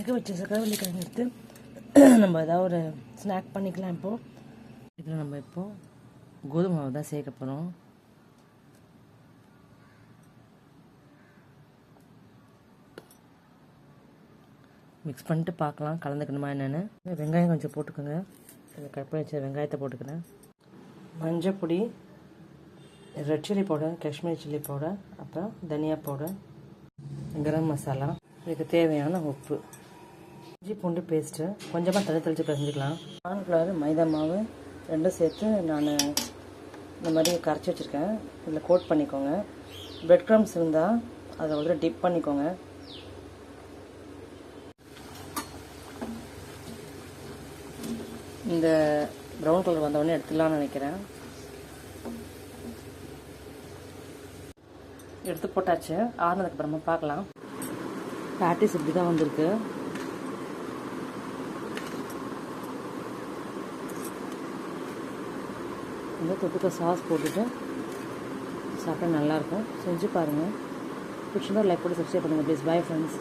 வேக வச்ச சக்கரவள்ளி கிழங்கு எடுத்து நம்ம ஏதாவது ஒரு ஸ்நாக் பண்ணிக்கலாம் இப்போது இதில் நம்ம இப்போது கோதுமை மாவு தான் சேர்க்க போகிறோம் மிக்ஸ் பண்ணிட்டு பார்க்கலாம் கலந்துக்கணுமா என்னென்னு. வெங்காயம் கொஞ்சம் போட்டுக்கோங்க. கொஞ்சம் கட் பண்ணி வச்ச வெங்காயத்தை போட்டுக்கிறேன். மஞ்சள் பொடி red chilli powder Kashmir chilli powder அப்புறம் தனியா பவுடர் கரம் மசாலா இதுக்கு தேவையான உப்பு. இஞ்சி பூண்டு பேஸ்ட்டு கொஞ்சமாக தள்ளி தெளித்து பிசைஞ்சிக்கலாம். கார்ன்ஃப்ளவர் மைதா மாவு ரெண்டும் சேர்த்து நான் இந்த மாதிரி கரைச்சி வச்சுருக்கேன். இதில் கோட் பண்ணிக்கோங்க. பிரெட் க்ரம்ஸ் இருந்தால் அதை ஒரு டிப் பண்ணிக்கோங்க. இந்த ப்ரௌன் கலர் வந்தவொடனே எடுத்துடலாம்னு நினைக்கிறேன். எடுத்து போட்டாச்சு. ஆறுனதுக்கு அப்புறமா பார்க்கலாம். பேட்டிஸ் இப்படி தான் வந்திருக்கு. இந்த தொட்டுக்க சாஸ் போட்டுட்டு சாப்பிட்டா நல்லாயிருக்கும் செஞ்சு பாருங்கள் பிடிச்சிருந்தா லைக் போட்டு சப்ஸ்கிரைப் பண்ணுங்கள் ப்ளீஸ் பை ஃப்ரெண்ட்ஸ்